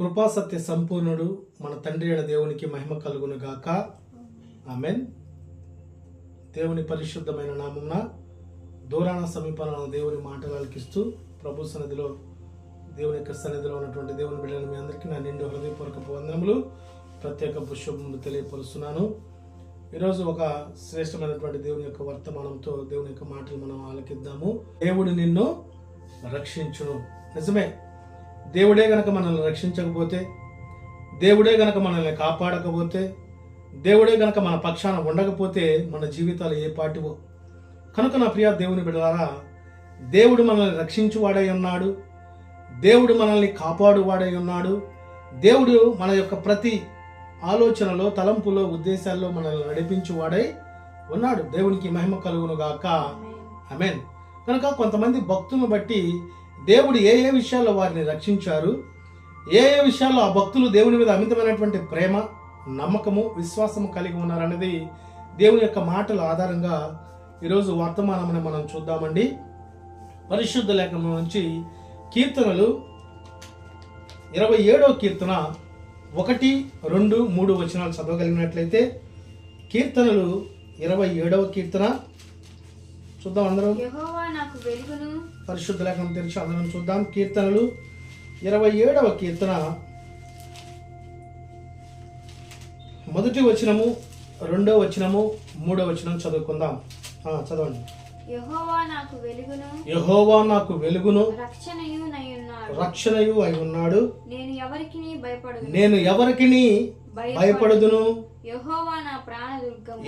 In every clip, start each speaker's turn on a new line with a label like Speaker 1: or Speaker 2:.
Speaker 1: కృపాసత్య సంపూర్ణుడు మన తండ్రి అయిన దేవునికి మహిమ కలుగును గాక. ఆమెన్. దేవుని పరిశుద్ధమైన నామమున దూరాన సమీపాలను దేవుని మాటలు ఆలకిస్తూ ప్రభు సన్నిధిలో దేవుని యొక్క సన్నిధిలో ఉన్నటువంటి దేవుని బిడ్డలు మీ అందరికీ నా నిండు హృదయపూర్వక వందనములు. ప్రత్యేక పుష్పములు తెలియపరుస్తున్నాను. ఈరోజు ఒక శ్రేష్టమైనటువంటి దేవుని యొక్క వర్తమానంతో దేవుని యొక్క మాటలు మనం ఆలకిద్దాము. దేవుడు నిన్ను రక్షించును. నిజమే. దేవుడే గనక మనల్ని రక్షించకపోతే దేవుడే గనక మనల్ని కాపాడకపోతే దేవుడే గనక మన పక్షాన ఉండకపోతే మన జీవితాలు ఏ పాటివో. కనుక నా ప్రియ దేవుని బిడ్డలారా దేవుడు మనల్ని రక్షించువాడై ఉన్నాడు దేవుడు మనల్ని కాపాడువాడై ఉన్నాడు దేవుడు మన యొక్క ప్రతి ఆలోచనలో తలంపులో ఉద్దేశాల్లో మనల్ని నడిపించువాడై ఉన్నాడు. దేవునికి మహిమ కలుగును గాక. అమెన్ కనుక కొంతమంది భక్తులను బట్టి దేవుడు ఏ ఏ విషయాల్లో వారిని రక్షించారు? ఏ ఏ విషయాల్లో ఆ భక్తులు దేవుని మీద అమితమైనటువంటి ప్రేమ నమ్మకము విశ్వాసము కలిగి ఉన్నారనేది దేవుని యొక్క మాటల ఆధారంగా ఈరోజు వర్తమానమని మనం చూద్దామండి. పరిశుద్ధ లేఖనం నుంచి కీర్తనలు ఇరవై ఏడవ కీర్తన ఒకటి రెండు మూడు వచనాలు చదవగలిగినట్లయితే కీర్తనలు ఇరవై ఏడవ కీర్తన చూద్దాం అందరం. పరిశుద్ధ లేఖనం తెరిచి అందరం చూద్దాం. కీర్తనలు ఇరవై ఏడవ కీర్తన. మొదటి వచనము రెండో వచనము మూడో వచనం చదువుకుందాం. చదవండి.
Speaker 2: యెహోవా నాకు వెలుగును. రక్షణయు
Speaker 1: అయి ఉన్నాడు.
Speaker 2: నేను ఎవరికి భయపడదు
Speaker 1: నేను ఎవరికిని భయపడుదును.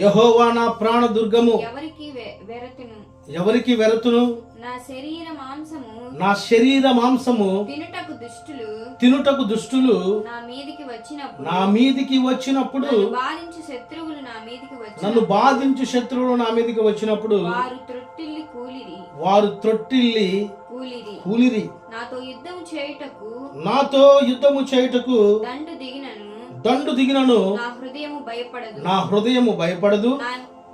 Speaker 2: యెహోవా నా ప్రాణ దుర్గము ఎవరికి వెరతును?
Speaker 1: ఎవరికి వెరతును?
Speaker 2: నా శరీర మాంసము
Speaker 1: నా శరీర మాంసము
Speaker 2: తినుటకు దుష్టులు
Speaker 1: తినుటకు దుష్టులు
Speaker 2: నా మీదికి వచ్చినప్పుడు
Speaker 1: నా మీదికి వచ్చినప్పుడు
Speaker 2: నన్ను బాధించు శత్రువులు నా మీదికి వచ్చి
Speaker 1: నన్ను బాధించు శత్రువులు నా మీదికి వచ్చినప్పుడు
Speaker 2: వారు త్రొట్టిల్లి కూలిరి.
Speaker 1: వారు త్రొట్టిల్లి
Speaker 2: కూలిరి.
Speaker 1: కూలిరి.
Speaker 2: నాతో యుద్ధం చేయుటకు
Speaker 1: నాతో యుద్ధము చేయుటకు
Speaker 2: దండు దిగినను.
Speaker 1: దండు దిగినను.
Speaker 2: నా హృదయము భయపడదు.
Speaker 1: నా హృదయము భయపడదు.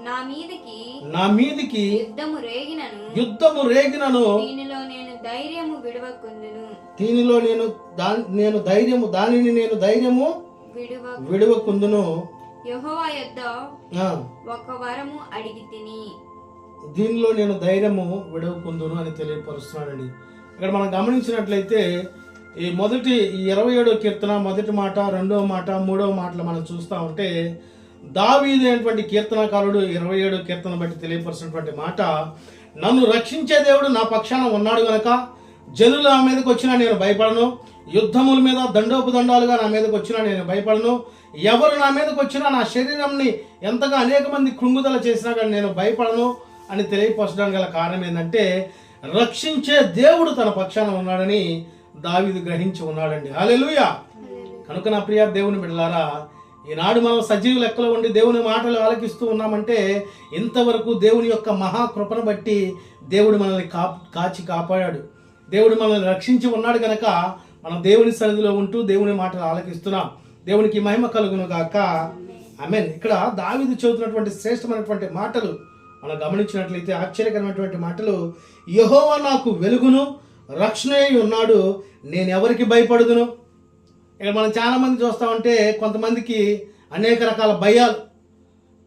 Speaker 2: నా మీదకి
Speaker 1: నా మీదికి
Speaker 2: యుద్ధము రేగినను.
Speaker 1: యుద్ధము రేగినను.
Speaker 2: దీనిలో నేను ధైర్యము విడవకుందును.
Speaker 1: దీనిలో నేను నేను ధైర్యము దానిని నేను ధైర్యము
Speaker 2: విడువ
Speaker 1: విడవకుందును.
Speaker 2: యెహోవా యొద్ద ఒక వరము అడిగి తిని.
Speaker 1: దీనిలో నేను ధైర్యము విడవకుందును అని తెలియపరుస్తున్నాడండి. ఇక్కడ మనం గమనించినట్లయితే ఈ మొదటి ఈ ఇరవై ఏడో కీర్తన మొదటి మాట రెండవ మాట మూడవ మాటలు మనం చూస్తూ ఉంటే దావీదు అనేటువంటి కీర్తనకారుడు ఇరవై ఏడు కీర్తన బట్టి తెలియపరిచినటువంటి మాట నన్ను రక్షించే దేవుడు నా పక్షాన ఉన్నాడు గనక జనుల మీదకి వచ్చినా నేను భయపడను. యుద్ధముల మీద దండోపు దండాలుగా నా మీదకి వచ్చినా నేను భయపడను. ఎవరు నా మీదకి వచ్చినా నా శరీరంని ఎంతగా అనేక మంది కృంగుదల చేసినా కానీ నేను భయపడను అని తెలియపరచడానికి గల కారణం ఏంటంటే రక్షించే దేవుడు తన పక్షాన ఉన్నాడని దావీదు గ్రహించి ఉన్నాడండి. హాలెలుయా కనుక నా ప్రియ దేవుని బిడ్డలారా ఈనాడు మనం సజీవ లెక్కలో ఉండి దేవుని మాటలు ఆలకిస్తూ ఉన్నామంటే ఇంతవరకు దేవుని యొక్క మహాకృపను బట్టి దేవుడు మనల్ని కా కాచి కాపాడాడు. దేవుడు మనల్ని రక్షించి ఉన్నాడు కనుక మనం దేవుని సన్నిధిలో ఉంటూ దేవుని మాటలు ఆలకిస్తున్నాం. దేవునికి మహిమ కలుగును గాక. మీన్ ఇక్కడ దావిది చదువుతున్నటువంటి శ్రేష్టమైనటువంటి మాటలు మనం గమనించినట్లయితే ఆశ్చర్యకరమైనటువంటి మాటలు యహోవా నాకు వెలుగును రక్షణ ఉన్నాడు నేను ఎవరికి భయపడుదును? ఇక్కడ మనం చాలామంది చూస్తూ ఉంటే కొంతమందికి అనేక రకాల భయాలు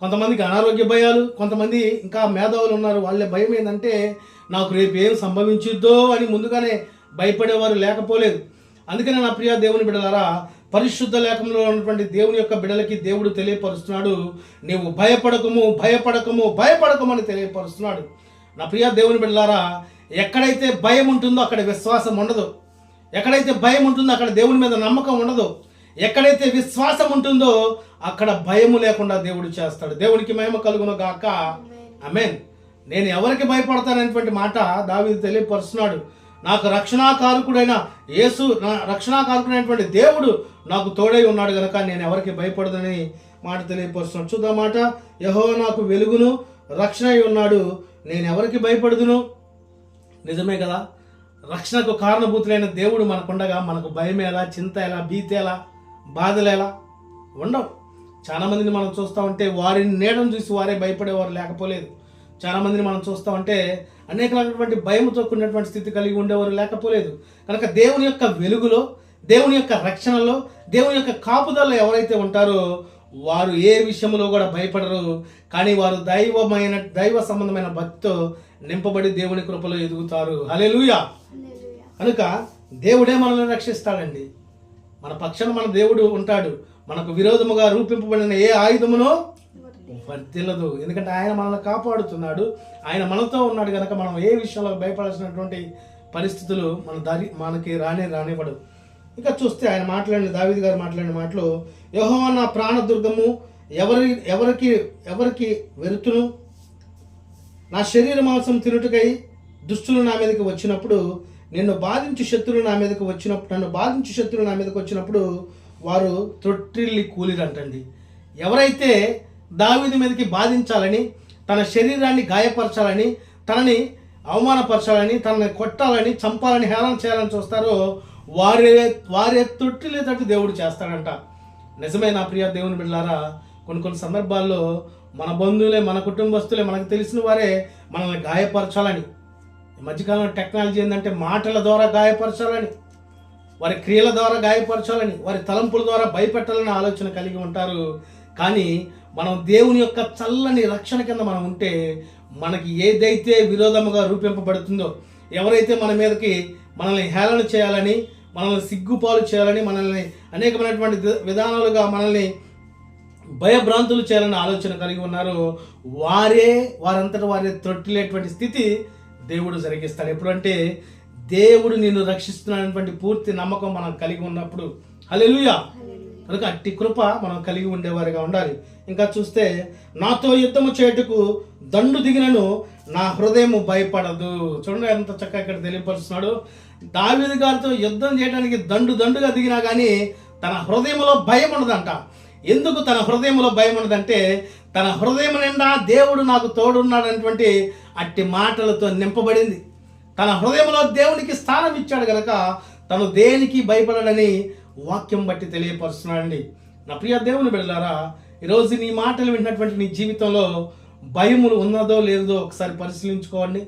Speaker 1: కొంతమందికి అనారోగ్య భయాలు కొంతమంది ఇంకా మేధావులు ఉన్నారు. వాళ్ళ భయం ఏంటంటే నాకు రేపు ఏం సంభవించుద్దో అని ముందుగానే భయపడేవారు లేకపోలేదు. అందుకనే నా ప్రియ దేవుని బిడ్డలారా పరిశుద్ధ లేఖంలో ఉన్నటువంటి దేవుని యొక్క బిడ్డలకి దేవుడు తెలియపరుస్తున్నాడు. నీవు భయపడకము భయపడకము భయపడకము అని తెలియపరుస్తున్నాడు. నా ప్రియ దేవుని బిడ్డలారా ఎక్కడైతే భయం ఉంటుందో అక్కడ విశ్వాసం ఉండదు. ఎక్కడైతే భయం ఉంటుందో అక్కడ దేవుని మీద నమ్మకం ఉండదు ఎక్కడైతే విశ్వాసం ఉంటుందో అక్కడ భయము లేకుండా దేవుడు చేస్తాడు. దేవునికి మహిమ కలుగును గాక. అమెన్ నేను ఎవరికి భయపడతాననేటువంటి మాట దావీదు తెలియపరుస్తున్నాడు. నాకు రక్షణాకారకుడైన యేసు నా రక్షణాకారకుడైనటువంటి దేవుడు నాకు తోడై ఉన్నాడు గనక నేను ఎవరికి భయపడదని మాట తెలియపరుస్తున్నాడు. చూద్దాం మాట. యహో నాకు వెలుగును రక్షణ ఉన్నాడు. నేను ఎవరికి భయపడుదును? నిజమే కదా? రక్షణకు కారణభూతులైన దేవుడు మనకుండగా మనకు భయం ఎలా చింత ఎలా భీతి ఎలా బాధలు ఎలా ఉండవు చాలామందిని మనం చూస్తూ ఉంటే వారిని నీడను చూసి వారే భయపడేవారు లేకపోలేదు. చాలామందిని మనం చూస్తూ ఉంటే అనేక రకమైనటువంటి భయంతో కూడినటువంటి స్థితి కలిగి ఉండేవారు లేకపోలేదు. కనుక దేవుని యొక్క వెలుగులో దేవుని యొక్క రక్షణలో దేవుని యొక్క కాపుదల్లో ఎవరైతే ఉంటారో వారు ఏ విషయంలో కూడా భయపడరు. కానీ వారు దైవమైన దైవ సంబంధమైన భక్తితో నింపబడి దేవుని కృపలో ఎదుగుతారు. హల్లెలూయా. కనుక దేవుడే మనల్ని రక్షిస్తాడండి. మన పక్షాన మన దేవుడు ఉంటాడు. మనకు విరోధముగా రూపింపబడిన ఏ ఆయుధమునో వర్తిల్లదు. ఎందుకంటే ఆయన మనల్ని కాపాడుతున్నాడు. ఆయన మనతో ఉన్నాడు కనుక మనం ఏ విషయంలో భయపడాల్సినటువంటి పరిస్థితులు మన దారి మనకి రానే రానివ్వడు. ఇంకా చూస్తే ఆయన మాట్లాడిన దావిది గారు మాట్లాడిన మాటలు యెహోవా నా ప్రాణదుర్గము ఎవరి ఎవరికి ఎవరికి వెరుతును? నా శరీర మాంసం తినుటకై దుష్టులు నా మీదకి వచ్చినప్పుడు నిన్ను బాధించి శత్రులు నా మీదకి వచ్చినప్పుడు నన్ను బాధించి శత్రులు నా మీదకి వచ్చినప్పుడు వారు త్రొట్టిల్లి కూలిరంటండి. ఎవరైతే దావీదు మీదకి బాధించాలని తన శరీరాన్ని గాయపరచాలని తనని అవమానపరచాలని తనని కొట్టాలని చంపాలని హేళన చేయాలని చూస్తారో వారే వారే తొట్టిల్లేటట్టు దేవుడు చేస్తాడంట. నిజమే నా ప్రియ దేవుని బిడ్డలారా కొన్ని కొన్ని సందర్భాల్లో మన బంధువులే మన కుటుంబస్తులే మనకు తెలిసిన వారే మనల్ని గాయపరచాలని. ఈ మధ్యకాలంలో టెక్నాలజీ ఏంటంటే మాటల ద్వారా గాయపరచాలని వారి క్రియల ద్వారా గాయపరచాలని వారి తలంపుల ద్వారా భయపెట్టాలని ఆలోచన కలిగి ఉంటారు. కానీ మనం దేవుని యొక్క చల్లని రక్షణ కింద మనం ఉంటే మనకి ఏదైతే విరోధముగా రూపింపబడుతుందో ఎవరైతే మన మీదకి మనల్ని హేళన చేయాలని మనల్ని సిగ్గుపాలు చేయాలని మనల్ని అనేకమైనటువంటి విధానాలుగా మనల్ని భయభ్రాంతులు చేయాలని ఆలోచన కలిగి ఉన్నారు. వారే వారంతట వారే త్రొట్టిలేటువంటి స్థితి దేవుడు జరిగిస్తాడు. ఎప్పుడంటే దేవుడు నిన్ను రక్షిస్తున్నటువంటి పూర్తి నమ్మకం మనం కలిగి ఉన్నప్పుడు. హల్లెలూయా. కనుక అట్టి కృప మనం కలిగి ఉండేవారిగా ఉండాలి. ఇంకా చూస్తే నాతో యుద్ధము చేయుటకు దండు దిగినను నా హృదయము భయపడదు. చూడండి ఎంత చక్కగా ఇక్కడ తెలియపరుస్తున్నాడు. దావీదు గారితో యుద్ధం చేయడానికి దండు దండుగా దిగినా కానీ తన హృదయంలో భయం ఉండదంట. ఎందుకు తన హృదయంలో భయం ఉన్నదంటే తన హృదయం నిండా దేవుడు నాకు తోడున్నాడనటువంటి అట్టి మాటలతో నింపబడింది. తన హృదయంలో దేవునికి స్థానం ఇచ్చాడు గనక తను దేనికి భయపడడని వాక్యం బట్టి తెలియపరుస్తున్నాడండి. నా ప్రియ దేవుని బిడ్డలారా ఈరోజు నీ మాటలు వింటున్నటువంటి నీ జీవితంలో భయములు ఉన్నదో లేదో ఒకసారి పరిశీలించుకోండి.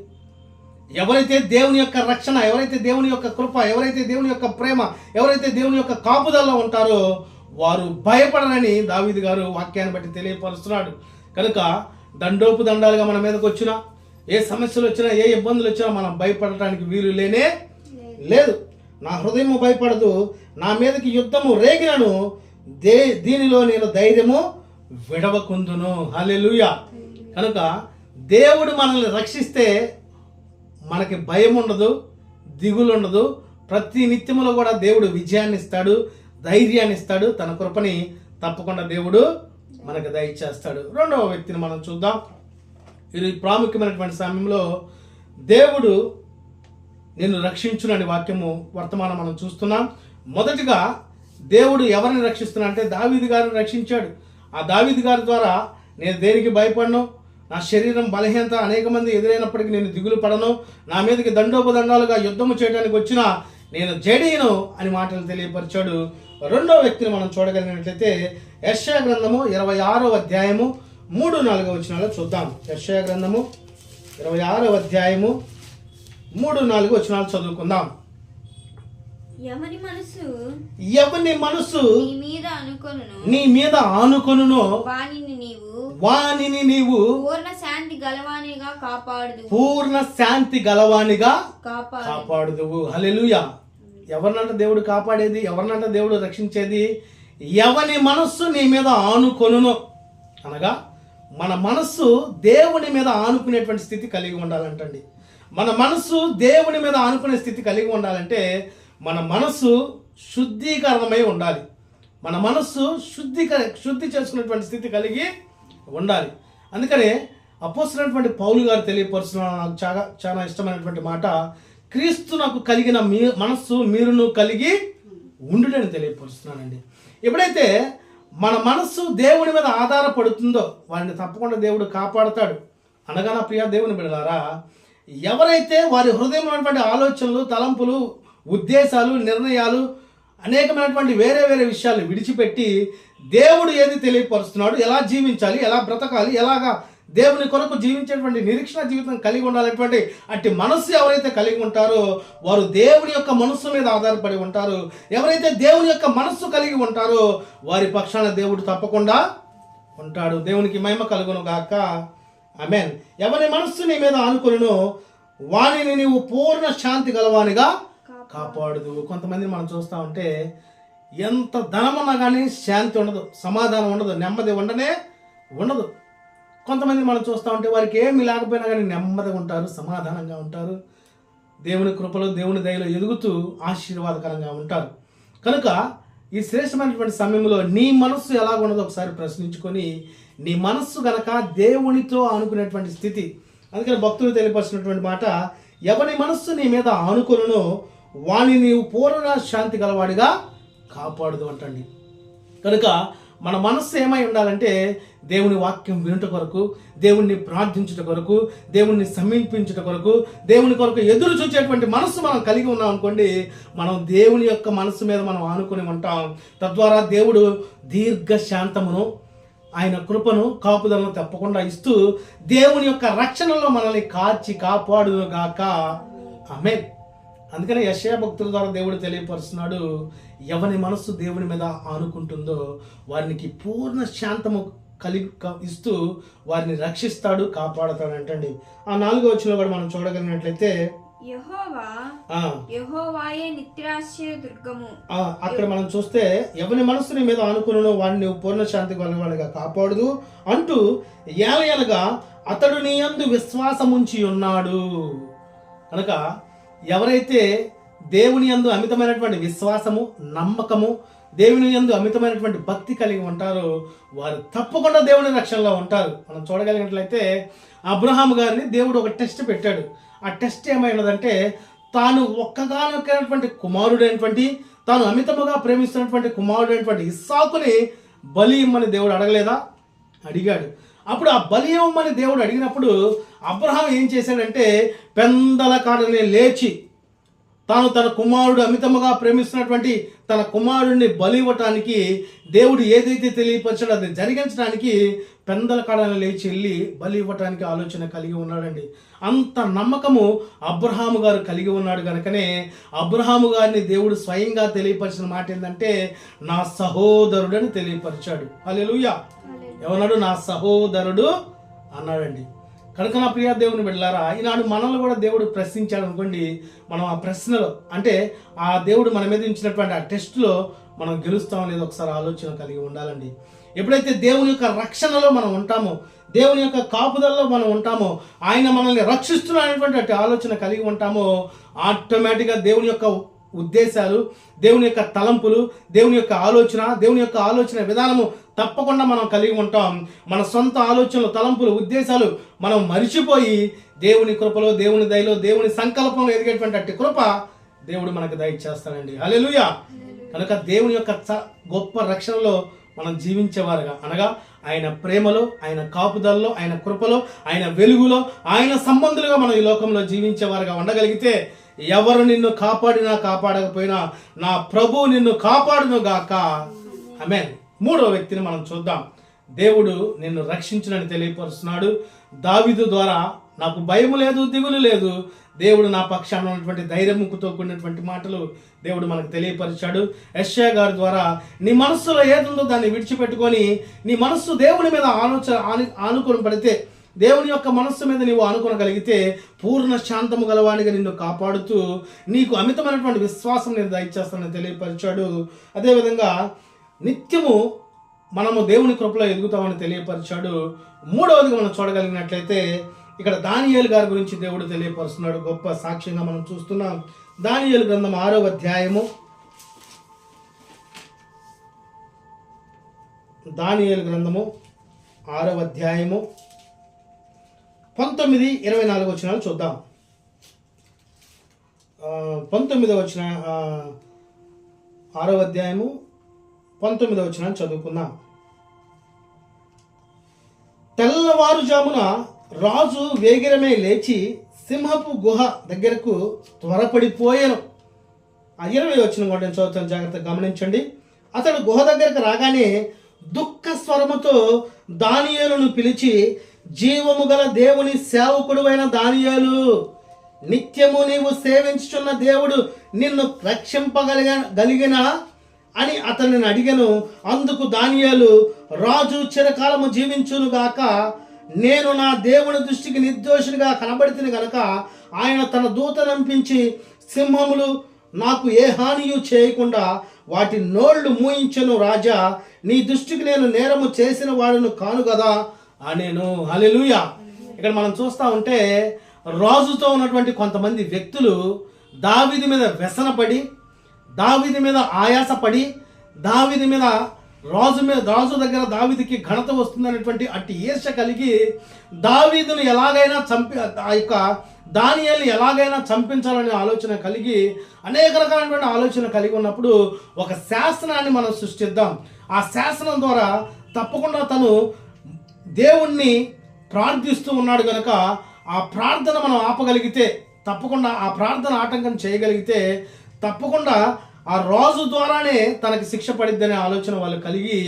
Speaker 1: ఎవరైతే దేవుని యొక్క రక్షణ ఎవరైతే దేవుని యొక్క కృప ఎవరైతే దేవుని యొక్క ప్రేమ ఎవరైతే దేవుని యొక్క కాపుదల్లో ఉంటారో వారు భయపడరని దావీదు గారు వాక్యాన్ని బట్టి తెలియపరుస్తున్నాడు. కనుక దండోపు దండాలుగా మన మీదకి వచ్చినా ఏ సమస్యలు వచ్చినా ఏ ఇబ్బందులు వచ్చినా మనం భయపడటానికి వీలు లేనే లేదు. నా హృదయము భయపడదు నా మీదకి యుద్ధము రేగినను దే దీనిలో నేను ధైర్యము విడవకుందును. హల్లెలూయా. కనుక దేవుడు మనల్ని రక్షిస్తే మనకి భయం ఉండదు దిగులు ఉండదు ప్రతి నిత్యములో కూడా దేవుడు విజయాన్ని ఇస్తాడు. ధైర్యాన్ని ఇస్తాడు తన కృపని తప్పకుండా దేవుడు మనకు దయచేస్తాడు. రెండవ వ్యక్తిని మనం చూద్దాం. ఇది ప్రాముఖ్యమైనటువంటి సమయంలో దేవుడు నిన్ను రక్షించునని వాక్యము వర్తమానం మనం చూస్తున్నాం. మొదటిగా దేవుడు ఎవరిని రక్షిస్తున్నా అంటే దావీది గారిని రక్షించాడు. ఆ దావీది గారి ద్వారా నేను దేనికి భయపడను? నా శరీరం బలహీనత అనేక మంది ఎదురైనప్పటికీ నేను దిగులు పడను. నా మీదకి దండోపదండాలుగా యుద్ధము చేయడానికి వచ్చిన నేను జడీను అని మాటలు తెలియపరిచాడు రెండో వ్యక్తిని మనం చూడగలిగినట్లయితే యశ్యా గ్రంథము ఇరవై ఆరో అధ్యాయము మూడు నాలుగో వచనాలు చూద్దాం. యశ్యా గ్రంథము ఇరవై ఆరో అధ్యాయము మూడు నాలుగు వచనాలు చదువుకుందాం.
Speaker 2: ఎవరి మనసు?
Speaker 1: ఎవని మనసు?
Speaker 2: నీ మీద అనుకొనును.
Speaker 1: నీ మీద ఆనుకొనునో.
Speaker 2: వానిని నీవు
Speaker 1: వానిని నీవు
Speaker 2: పూర్ణ శాంతి గలవానిగా కాపాడుదు
Speaker 1: పూర్ణ శాంతి గలవానిగా
Speaker 2: కాపాడు.
Speaker 1: కాపాడుదువు. హల్లెలూయా. ఎవరినంట దేవుడు కాపాడేది ఎవరినంట దేవుడు రక్షించేది ఎవని మనస్సు నీ మీద ఆనుకొనును. అనగా మన మనస్సు దేవుని మీద ఆనుకునేటువంటి స్థితి కలిగి ఉండాలంటండి. మన మనస్సు దేవుని మీద ఆనుకునే స్థితి కలిగి ఉండాలంటే మన మనస్సు శుద్ధీకరణమై ఉండాలి. మన మనస్సు శుద్ధీకర శుద్ధి చేసుకునేటువంటి స్థితి కలిగి ఉండాలి. అందుకనే అపోసినటువంటి పౌలు గారు తెలియపరుస్తున్న నాకు చాలా చాలా ఇష్టమైనటువంటి మాట క్రీస్తు నాకు కలిగిన మీ మనస్సు మీరును కలిగి ఉండుడని తెలియపరుస్తున్నానండి. ఎప్పుడైతే మన మనస్సు దేవుని మీద ఆధారపడుతుందో వారిని తప్పకుండా దేవుడు కాపాడుతాడు. అనగా నా ప్రియ దేవుని బిడలారా ఎవరైతే వారి హృదయంలో ఉన్నటువంటి ఆలోచనలు తలంపులు ఉద్దేశాలు నిర్ణయాలు అనేకమైనటువంటి వేరే వేరే విషయాలు విడిచిపెట్టి దేవుడు ఏది తెలియపరుస్తున్నాడు ఎలా జీవించాలి ఎలా బ్రతకాలి ఎలాగా దేవుని కొరకు జీవించేటువంటి నిరీక్షణ జీవితం కలిగి ఉండాలనేటువంటి అట్టి మనస్సు ఎవరైతే కలిగి ఉంటారో వారు దేవుని యొక్క మనస్సు మీద ఆధారపడి ఉంటారు. ఎవరైతే దేవుని యొక్క మనస్సు కలిగి ఉంటారో వారి పక్షాన దేవుడు తప్పకుండా ఉంటాడు. దేవునికి మహిమ కలుగును గాక. ఆమెన్. ఎవరి మనస్సు నీ మీద ఆనుకును వానిని నీవు పూర్ణ శాంతి గలవానిగా కాపాడదు. కొంతమంది మనం చూస్తూ ఉంటే ఎంత ధనమన్నా కానీ శాంతి ఉండదు సమాధానం ఉండదు నెమ్మది ఉండనే ఉండదు. కొంతమంది మనం చూస్తూ ఉంటే వారికి ఏమి లేకపోయినా కానీ నెమ్మదిగా ఉంటారు సమాధానంగా ఉంటారు. దేవుని కృపలో దేవుని దయలో ఎదుగుతూ ఆశీర్వాదకరంగా ఉంటారు. కనుక ఈ శ్రేష్టమైనటువంటి సమయంలో నీ మనస్సు ఎలా ఉన్నదో ఒకసారి ప్రశ్నించుకొని నీ మనస్సు గనక దేవునితో ఆనుకునేటువంటి స్థితి అందుకని భక్తులు తెలియపరిచినటువంటి మాట ఎవని మనస్సు నీ మీద ఆనుకొనునో వాని నీవు పూర్ణ శాంతి గలవాడిగా కాపాడదు అంటండి. కనుక మన మనస్సు ఏమై ఉండాలంటే దేవుని వాక్యం వినుట కొరకు దేవుణ్ణి ప్రార్థించుట కొరకు దేవుణ్ణి సమీపించుట కొరకు దేవుని కొరకు ఎదురు చూచేటువంటి మనస్సు మనం కలిగి ఉన్నాం అనుకోండి మనం దేవుని యొక్క మనస్సు మీద మనం ఆనుకుని ఉంటాం. తద్వారా దేవుడు దీర్ఘ శాంతమును ఆయన కృపను కాపుదలను తప్పకుండా ఇస్తూ దేవుని యొక్క రక్షణలో మనల్ని కాచి కాపాడుగాక ఆమె అందుకనే యశయ భక్తుల ద్వారా దేవుడు తెలియపరుస్తున్నాడు ఎవని మనస్సు దేవుని మీద ఆనుకుంటుందో వారికి పూర్ణ శాంతము కలిగి ఇస్తూ వారిని రక్షిస్తాడు కాపాడుతాడు అంటండి. ఆ నాలుగో వచ్చిన కూడా మనం చూడగలిగినట్లయితే అక్కడ మనం చూస్తే ఎవని మనస్సుని మీద ఆనుకును వాడిని పూర్ణ శాంతి కలవాడిగా కాపాడుదు అంటూ ఏలయనగా అతడు నీ యందు విశ్వాసముంచి ఉన్నాడు. కనుక ఎవరైతే దేవుని యందు అమితమైనటువంటి విశ్వాసము నమ్మకము దేవుని యందు అమితమైనటువంటి భక్తి కలిగి ఉంటారు. వారు తప్పకుండా దేవుని రక్షణలో ఉంటారు. మనం చూడగలిగినట్లయితే అబ్రహాం గారిని దేవుడు ఒక టెస్ట్ పెట్టాడు. ఆ టెస్ట్ ఏమైనదంటే తాను ఒక్కగానొక్కనటువంటి కుమారుడైనటువంటి తాను అమితముగా ప్రేమిస్తున్నటువంటి కుమారుడైనటువంటి ఇస్సాకుని బలి ఇమ్మని దేవుడు అడగలేదా? అడిగాడు. అప్పుడు ఆ బలి ఇవ్వమని దేవుడు అడిగినప్పుడు అబ్రహాం ఏం చేశాడంటే పెందల కాడనే లేచి తాను తన కుమారుడు అమితముగా ప్రేమిస్తున్నటువంటి తన కుమారుడిని బలి ఇవ్వటానికి దేవుడు ఏదైతే తెలియపరిచాడో అది జరిగించడానికి పెందల కాడన లేచి వెళ్ళి బలి ఇవ్వటానికి ఆలోచన కలిగి ఉన్నాడండి. అంత నమ్మకము అబ్రహాము గారు కలిగి ఉన్నాడు కనుకనే అబ్రహాము గారిని దేవుడు స్వయంగా తెలియపరిచిన మాట ఏంటంటే నా సహోదరుడని తెలియపరిచాడు. అలెలుయ్యా ఎవన్నాడు నా సహోదరుడు అన్నాడండి. కనుక నా ప్రియ దేవుని బిడ్డలారా ఈనాడు మనల్ని కూడా దేవుడు ప్రశ్నించాడు అనుకోండి మనం ఆ ప్రశ్నలో అంటే ఆ దేవుడు మన మీద ఉంచినటువంటి ఆ టెస్ట్లో మనం గెలుస్తాం అనేది ఒకసారి ఆలోచన కలిగి ఉండాలండి. ఎప్పుడైతే దేవుని యొక్క రక్షణలో మనం ఉంటామో దేవుని యొక్క కాపుదల్లో మనం ఉంటామో ఆయన మనల్ని రక్షిస్తున్నాడనేటువంటి ఆలోచన కలిగి ఉంటామో ఆటోమేటిక్గా దేవుని యొక్క ఉద్దేశాలు దేవుని యొక్క తలంపులు దేవుని యొక్క ఆలోచన దేవుని యొక్క ఆలోచన విధానము తప్పకుండా మనం కలిగి ఉంటాం. మన సొంత ఆలోచనలు తలంపులు ఉద్దేశాలు మనం మరిచిపోయి దేవుని కృపలో దేవుని దయలో దేవుని సంకల్పంలో ఎదిగేటువంటి అట్టి కృప దేవుడు మనకు దయచేస్తానండి హల్లెలూయా. కనుక దేవుని యొక్క చ- గొప్ప రక్షణలో మనం జీవించేవారుగా. అనగా ఆయన ప్రేమలో ఆయన కాపుదలలో ఆయన కృపలో ఆయన వెలుగులో ఆయన సంబంధులుగా మనం ఈ లోకంలో జీవించేవారుగా ఉండగలిగితే ఎవరు నిన్ను కాపాడినా కాపాడకపోయినా నా ప్రభు నిన్ను కాపాడును గాక. మీన్ మూడో వ్యక్తిని మనం చూద్దాం. దేవుడు నిన్ను రక్షించునని తెలియపరుస్తున్నాడు. దావిదు ద్వారా నాకు భయము లేదు దిగులు లేదు. దేవుడు నా పక్షాన ఉన్నటువంటి ధైర్యముతో కూడినటువంటి మాటలు దేవుడు మనకు తెలియపరిచాడు. యశ్యా గారి ద్వారా నీ మనస్సులో ఏదుందో దాన్ని విడిచిపెట్టుకొని నీ మనస్సు దేవుని మీద ఆలోచన ఆను ఆనుకొని పడితే దేవుని యొక్క మనస్సు మీద నీవు అనుకోనగలిగితే పూర్ణ శాంతము గలవానిగా నిన్ను కాపాడుతూ నీకు అమితమైనటువంటి విశ్వాసం నేను దయచేస్తానని తెలియపరిచాడు. అదేవిధంగా నిత్యము మనము దేవుని కృపలో ఎదుగుతామని తెలియపరిచాడు. మూడవదిగా మనం చూడగలిగినట్లయితే ఇక్కడ దానియేలు గారి గురించి దేవుడు తెలియపరుస్తున్నాడు. గొప్ప సాక్ష్యంగా మనం చూస్తున్నాం. దానియేలు గ్రంథం ఆరో అధ్యాయము. దానియేలు గ్రంథము ఆరవ అధ్యాయము పంతొమ్మిది ఇరవై నాలుగు వచనాలు చూద్దాం. పంతొమ్మిదవ వచ్చిన ఆరవ అధ్యాయము పంతొమ్మిదవ వచనాన్ని చదువుకుందాం. తెల్లవారుజామున రాజు వేగిరమే లేచి సింహపు గుహ దగ్గరకు త్వరపడిపోయాను. ఆ ఇరవై వచ్చిన కూడా నేను చదువుతాను జాగ్రత్తగా గమనించండి. అతడు గుహ దగ్గరకు రాగానే దుఃఖ స్వరముతో దానియేలును పిలిచి జీవము గల దేవుని సేవకుడువైన దానియేలు నిత్యము నీవు సేవించుచున్న దేవుడు నిన్ను రక్షింపగలిగ గలిగిన అని అతనిని అడిగను. అందుకు దానియాలు రాజు చిరకాలము జీవించును గాక. నేను నా దేవుని దృష్టికి నిర్దోషునిగా కనబడితిని గనక ఆయన తన దూతనంపించి సింహములు నాకు ఏ హానియు చేయకుండా వాటి నోళ్ళు మూయించను రాజా. నీ దృష్టికి నేను నేరము చేసిన వాడును కాను కదా అనేను. హల్లెలూయా. ఇక్కడ మనం చూస్తా ఉంటే రాజుతో ఉన్నటువంటి కొంతమంది వ్యక్తులు దావిది మీద వ్యసనపడి దావిది మీద ఆయాసపడి దావిది మీద రాజు మీద రాజు దగ్గర దావిదికి ఘనత వస్తుందనేటువంటి అట్టి ఈర్ష కలిగి దావీదును ఎలాగైనా చంపి ఆ యొక్క దానియాల్ని ఎలాగైనా చంపించాలనే ఆలోచన కలిగి అనేక రకాలైనటువంటి ఆలోచన కలిగి ఉన్నప్పుడు ఒక శాసనాన్ని మనం సృష్టిద్దాం. ఆ శాసనం ద్వారా తప్పకుండా తను దేవుణ్ణి ప్రార్థిస్తూ ఉన్నాడు కనుక ఆ ప్రార్థన మనం ఆపగలిగితే తప్పకుండా ఆ ప్రార్థన ఆటంకం చేయగలిగితే తప్పకుండా ఆ రాజు ద్వారానే తనకి శిక్ష పడిద్దనే ఆలోచన వాళ్ళు కలిగి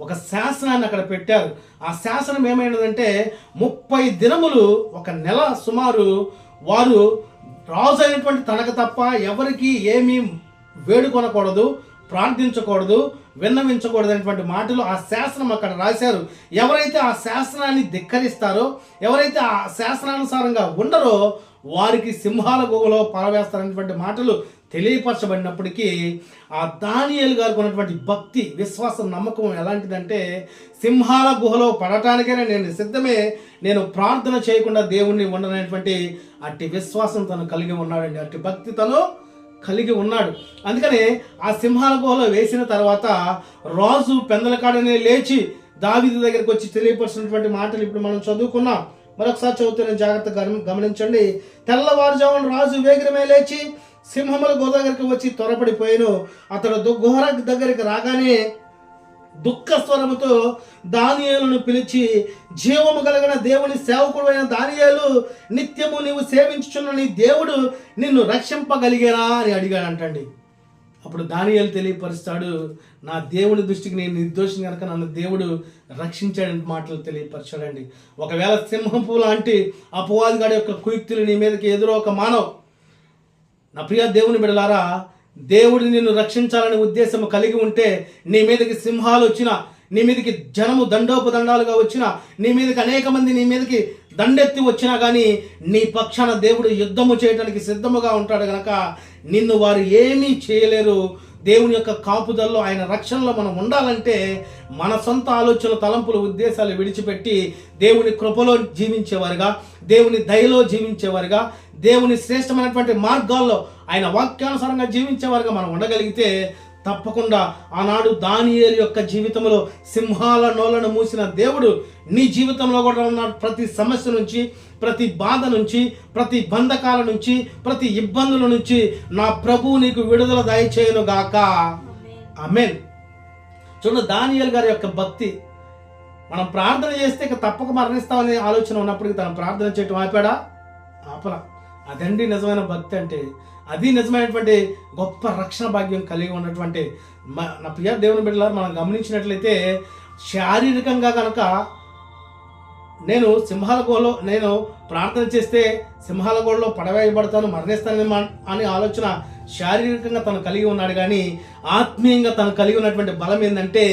Speaker 1: ఒక శాసనాన్ని అక్కడ పెట్టారు. ఆ శాసనం ఏమైనదంటే ముప్పై దినములు ఒక నెల సుమారు వారు రాజు అయినటువంటి తనకు తప్ప ఎవరికి ఏమీ వేడుకొనకూడదు ప్రార్థించకూడదు విన్నవించకూడదు అనేటువంటి మాటలు ఆ శాసనం అక్కడ రాశారు. ఎవరైతే ఆ శాసనాన్ని ధిక్కరిస్తారో ఎవరైతే ఆ శాసనానుసారంగా ఉండరో వారికి సింహాల గుహలో పారవేస్తారనేటువంటి మాటలు తెలియపరచబడినప్పటికీ ఆ దానియేలు గారికి ఉన్నటువంటి భక్తి విశ్వాసం నమ్మకం ఎలాంటిదంటే సింహాల గుహలో పడటానికైనా నేను సిద్ధమే నేను ప్రార్థన చేయకుండా దేవుణ్ణి ఉండనటువంటి అట్టి విశ్వాసం తను కలిగి ఉన్నాడండి. అట్టి భక్తి తను కలిగి ఉన్నాడు. అందుకని ఆ సింహాల గుహలో వేసిన తర్వాత రాజు పెందలకాడనే లేచి దావిది దగ్గరికి వచ్చి తెలియపరిచినటువంటి మాటలు ఇప్పుడు మనం చదువుకున్నాం. మరొకసారి చదువుతున్న జాగ్రత్తగా గమనించండి. తెల్లవారుజామున రాజు వేగరమే లేచి సింహముల గుహ దగ్గరికి వచ్చి త్వరపడిపోయాను. అతడు దు- దగ్గరికి రాగానే దుఃఖ స్వరముతో దానియాలను పిలిచి జీవము కలిగిన దేవుని సేవకుడు అయిన దానియాలు నిత్యము నీవు సేవించుచున్న నీ దేవుడు నిన్ను రక్షింపగలిగేనా? అని అడిగాడు అంటండి అప్పుడు దానియాలు తెలియపరుస్తాడు నా దేవుని దృష్టికి నేను నిర్దోషం కనుక నన్ను దేవుడు రక్షించాడని మాటలు తెలియపరచాడండి ఒకవేళ సింహపు లాంటి అపవాదిగాడి యొక్క కుయుక్తులు నీ మీదకి ఎదురో ఒక మానవ్ నా ప్రియ దేవుని బిడలారా దేవుడు నిన్ను రక్షించాలనే ఉద్దేశం కలిగి ఉంటే నీ మీదకి సింహాలు వచ్చిన నీ మీదకి జనము దండోపదండాలుగా వచ్చిన నీ మీదకి అనేక మంది నీ మీదకి దండెత్తి వచ్చినా కానీ నీ పక్షాన దేవుడు యుద్ధము చేయడానికి సిద్ధముగా ఉంటాడు గనక నిన్ను వారు ఏమీ చేయలేరు. దేవుని యొక్క కాపుదల్లో ఆయన రక్షణలో మనం ఉండాలంటే మన సొంత ఆలోచన తలంపుల ఉద్దేశాలు విడిచిపెట్టి దేవుని కృపలో జీవించేవారుగా దేవుని దయలో జీవించేవారుగా దేవుని శ్రేష్టమైనటువంటి మార్గాల్లో ఆయన వాక్యానుసారంగా జీవించేవారుగా మనం ఉండగలిగితే తప్పకుండా ఆనాడు దానియేలు యొక్క జీవితంలో సింహాల నోలను మూసిన దేవుడు నీ జీవితంలో కూడా ఉన్న ప్రతి సమస్య నుంచి ప్రతి బాధ నుంచి ప్రతి బంధకాల నుంచి ప్రతి ఇబ్బందుల నుంచి నా ప్రభువు నీకు విడుదల దయచేయను గాక. అమెన్ చూడండి దానియేలు గారి యొక్క భక్తి. మనం ప్రార్థన చేస్తే ఇక తప్పక మరణిస్తామనే ఆలోచన ఉన్నప్పటికీ తను ప్రార్థన చేయటం ఆపాడా? ఆపలా. అదండి నిజమైన భక్తి అంటే. అది నిజమైనటువంటి గొప్ప రక్షణ భాగ్యం కలిగి ఉన్నటువంటి నా ప్రియ దేవుని బిడ్డలారు మనం గమనించినట్లయితే శారీరకంగా కనుక నేను సింహాల గోలో నేను ప్రార్థన చేస్తే సింహాల గోడలో పడవేయబడతాను మరణిస్తాను అనే ఆలోచన శారీరకంగా తను కలిగి ఉన్నాడు కానీ ఆత్మీయంగా తను కలిగి ఉన్నటువంటి బలం ఏంటంటే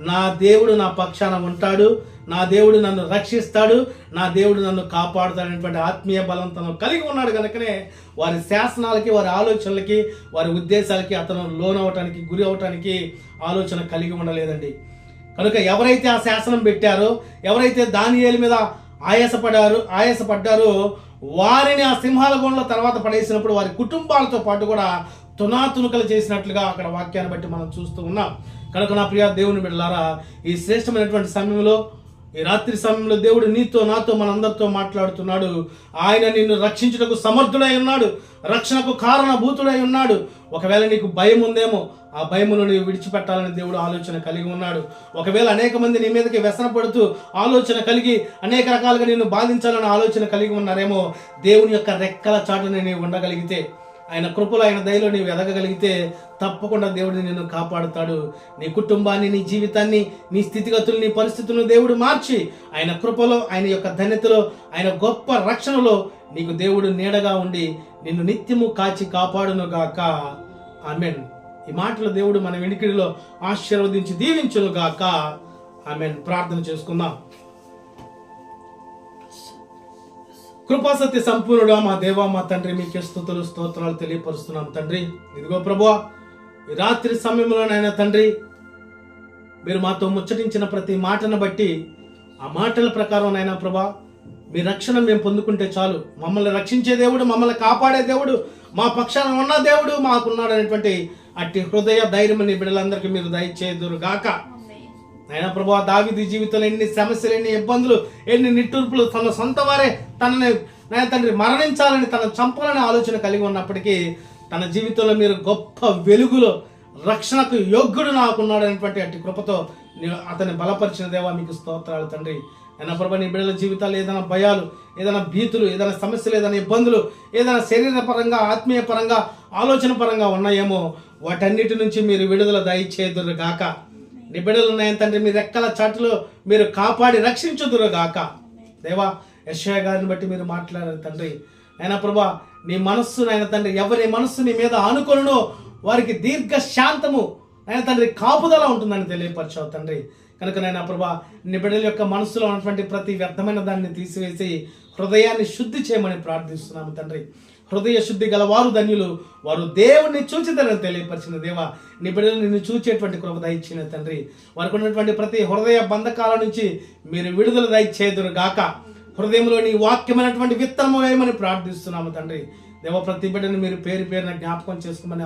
Speaker 1: నా దేవుడు నా పక్షాన ఉంటాడు నా దేవుడు నన్ను రక్షిస్తాడు నా దేవుడు నన్ను కాపాడుతాడనేటువంటి ఆత్మీయ బలం తను కలిగి ఉన్నాడు కనుకనే వారి శాసనాలకి వారి ఆలోచనలకి వారి ఉద్దేశాలకి అతను లోనవటానికి గురి అవటానికి ఆలోచన కలిగి ఉండలేదండి. కనుక ఎవరైతే ఆ శాసనం పెట్టారో ఎవరైతే దానియేల మీద ఆయాసపడారు ఆయాసపడ్డారో వారిని ఆ సింహాల గోళ్ళ తర్వాత పడేసినప్పుడు వారి కుటుంబాలతో పాటు కూడా తునాతునుకలు చేసినట్లుగా అక్కడ వాక్యాన్ని బట్టి మనం చూస్తూ ఉన్నాం. కనుక నా ప్రియ దేవుని బిడ్డలారా ఈ శ్రేష్టమైనటువంటి సమయంలో ఈ రాత్రి సమయంలో దేవుడు నీతో నాతో మనందరితో మాట్లాడుతున్నాడు. ఆయన నిన్ను రక్షించుటకు సమర్థుడై ఉన్నాడు. రక్షణకు కారణభూతుడై ఉన్నాడు. ఒకవేళ నీకు భయం ఉందేమో ఆ భయమును నీవు విడిచిపెట్టాలని దేవుడు ఆలోచన కలిగి ఉన్నాడు. ఒకవేళ అనేక మంది నీ మీదకి వ్యసన పడుతూ ఆలోచన కలిగి అనేక రకాలుగా నిన్ను బాధించాలని ఆలోచన కలిగి ఉన్నారేమో దేవుని యొక్క రెక్కల చాటుని నీవు ఉండగలిగితే ఆయన కృపలో ఆయన దయలో నీవు ఎదగగలిగితే తప్పకుండా దేవుడు నిన్ను కాపాడుతాడు. నీ కుటుంబాన్ని నీ జీవితాన్ని నీ స్థితిగతులు నీ పరిస్థితులను దేవుడు మార్చి ఆయన కృపలో ఆయన యొక్క ధన్యతలో ఆయన గొప్ప రక్షణలో నీకు దేవుడు నీడగా ఉండి నిన్ను నిత్యము కాచి కాపాడునుగాక. ఆమెన్. ఈ మాటలు దేవుడు మన వెనికిడిలో ఆశీర్వదించి దీవించును గాక ఆమెన్. ప్రార్థన చేసుకుందాం. కృపాసత్య సంపూర్ణుడా మా దేవా మా తండ్రి మీకే స్థుతులు స్తోత్రాలు తెలియపరుస్తున్నాం తండ్రి. ఇదిగో ప్రభువా ఈ రాత్రి సమయంలోనైనా తండ్రి మీరు మాతో ముచ్చటించిన ప్రతి మాటను బట్టి ఆ మాటల ప్రకారం నైనా ప్రభా మీ రక్షణ మేము పొందుకుంటే చాలు. మమ్మల్ని రక్షించే దేవుడు మమ్మల్ని కాపాడే దేవుడు మా పక్షాన ఉన్న దేవుడు మాకున్నాడు అనేటువంటి అట్టి హృదయ ధైర్యం నీ బిడ్డలందరికీ మీరు దయచేదురు గాక. నాయన ప్రభా దావిది జీవితంలో ఎన్ని సమస్యలు ఎన్ని ఇబ్బందులు ఎన్ని నిట్టూర్పులు తన సొంత వారే తనని నాయన తండ్రి మరణించాలని తన చంపాలని ఆలోచన కలిగి ఉన్నప్పటికీ తన జీవితంలో మీరు గొప్ప వెలుగులో రక్షణకు యోగ్యుడు నాకున్నాడు అనేటువంటి అట్టి కృపతో అతన్ని బలపరిచిన దేవా మీకు స్తోత్రాలు తండ్రి. అయినా ప్రభా నీ బిడ్డల జీవితాలు ఏదైనా భయాలు ఏదైనా భీతులు ఏదైనా సమస్యలు ఏదైనా ఇబ్బందులు ఏదైనా శరీరపరంగా ఆత్మీయ పరంగా ఆలోచన పరంగా ఉన్నాయేమో వాటన్నిటి నుంచి మీరు విడుదల దయచేదురు గాక. నీ బిడ్డలు ఉన్నాయని తండ్రి మీ రెక్కల చాటులో మీరు కాపాడి రక్షించుదురు గాక. దేవా యశ్వయ్య గారిని బట్టి మీరు మాట్లాడారు తండ్రి. అయినా ప్రభా నీ మనస్సు నాయన తండ్రి ఎవరి మనస్సు నీ మీద ఆనుకొనునో వారికి దీర్ఘ శాంతము ఆయన తండ్రి కాపుదల ఉంటుందని తెలియపరచావు తండ్రి. కనుక నాయన ప్రభా నీ బిడ్డల యొక్క మనస్సులో ఉన్నటువంటి ప్రతి వ్యర్థమైన దాన్ని తీసివేసి హృదయాన్ని శుద్ధి చేయమని ప్రార్థిస్తున్నాము తండ్రి. హృదయ శుద్ధి గల వారు ధన్యులు వారు దేవుణ్ణి చూచిదని తెలియపరిచిన దేవ నీ బిడ్డలు నిన్ను చూచేటువంటి కృప దయచిన తండ్రి. వారికి ఉన్నటువంటి ప్రతి హృదయ బంధకాల నుంచి మీరు విడుదల దయచేదురు గాక హృదయంలో నీ వాక్యమైనటువంటి విత్తనము వేయమని ప్రార్థిస్తున్నాము తండ్రి. దేవ ప్రతి బిడ్డని మీరు పేరు పేరున జ్ఞాపకం చేసుకోమని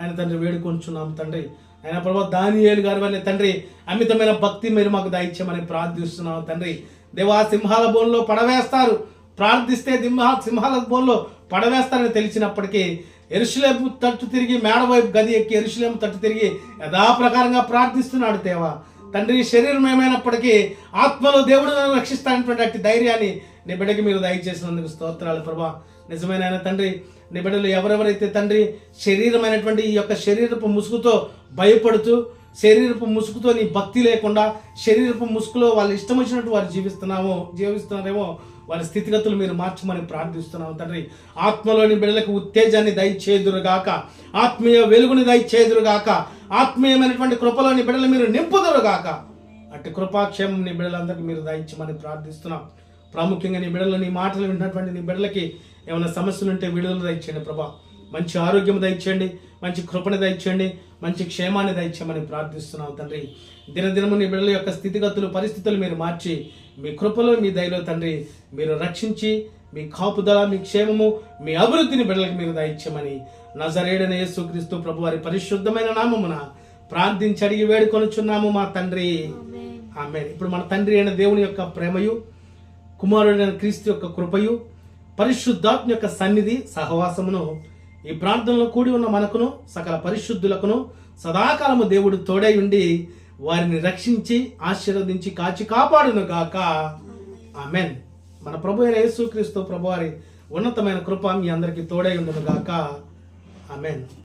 Speaker 1: ఆయన తండ్రి వేడుకొంచున్నాము తండ్రి. ఆయన ప్రభావ దానియేలు గారి వల్ల తండ్రి అమితమైన భక్తి మీరు మాకు దయచేయమని ప్రార్థిస్తున్నాము తండ్రి. దేవా సింహాల బోన్లో పడవేస్తారు. ప్రార్థిస్తే దింహ సింహాల బోన్లో పడవేస్తారని తెలిసినప్పటికీ ఎరుసలేం తట్టు తిరిగి మేడవైపు గది ఎక్కి ఎరుసలేం తట్టు తిరిగి యథాప్రకారంగా ప్రార్థిస్తున్నాడు దేవా. తండ్రి శరీరం ఏమైనప్పటికీ ఆత్మలో దేవుడు రక్షిస్తానటువంటి అట్టి ధైర్యాన్ని నీ బిడ్డకి మీరు దయచేసినందుకు స్తోత్రాలు ప్రభా. నిజమైన ఆయన తండ్రి నీ బిడ్డలు ఎవరెవరైతే తండ్రి శరీరమైనటువంటి ఈ యొక్క శరీరపు ముసుగుతో భయపడుతూ శరీరపు ముసుగుతో నీ భక్తి లేకుండా శరీరపు ముసుగులో వాళ్ళు ఇష్టం వచ్చినట్టు వారు జీవిస్తున్నామో జీవిస్తున్నారేమో వారి స్థితిగతులు మీరు మార్చమని ప్రార్థిస్తున్నాం తండ్రి. ఆత్మలోని బిడ్డలకు ఉత్తేజాన్ని దయచేదురుగాక ఆత్మీయ వెలుగుని దయచేదురుగాక ఆత్మీయమైనటువంటి కృపలోని బిడ్డలు మీరు నింపుదురుగాక. అట్టి కృపాక్షేమం నీ బిడ్డలందరికీ మీరు దయచమని ప్రార్థిస్తున్నాం. ప్రాముఖ్యంగా నీ బిడ్డలు నీ మాటలు విన్నటువంటి నీ బిడ్డలకి ఏమైనా సమస్యలు ఉంటే విడుదల దయచేయండి ప్రభా. మంచి ఆరోగ్యం దయచేయండి. మంచి కృపణ దయచేయండి మంచి క్షేమాన్ని దయచేయమని ప్రార్థిస్తున్నాం తండ్రి. దినదినము నీ బిడ్డల యొక్క స్థితిగతులు పరిస్థితులు మీరు మార్చి మీ కృపలో మీ దయలో తండ్రి మీరు రక్షించి మీ కాపుదల మీ క్షేమము మీ అభివృద్ధిని బిడ్డలకు మీరు దయచేయమని నజరేడన యేసుక్రీస్తు ప్రభు వారి పరిశుద్ధమైన నామమున ప్రార్థించి అడిగి వేడుకొనుచున్నాము మా తండ్రి. ఆమె ఇప్పుడు మన తండ్రి అయిన దేవుని యొక్క ప్రేమయు కుమారుడైన క్రీస్తు యొక్క కృపయు పరిశుద్ధాత్మ యొక్క సన్నిధి సహవాసమును ఈ ప్రార్థనలో కూడి ఉన్న మనకును సకల పరిశుద్ధులకును సదాకాలము దేవుడు తోడై ఉండి వారిని రక్షించి ఆశీర్వదించి కాచి కాపాడును గాక. ఆమెన్. మన ప్రభు అయిన యేసుక్రీస్తు ప్రభు వారి ఉన్నతమైన కృప మీ అందరికీ తోడై ఉండును గాక. ఆమెన్.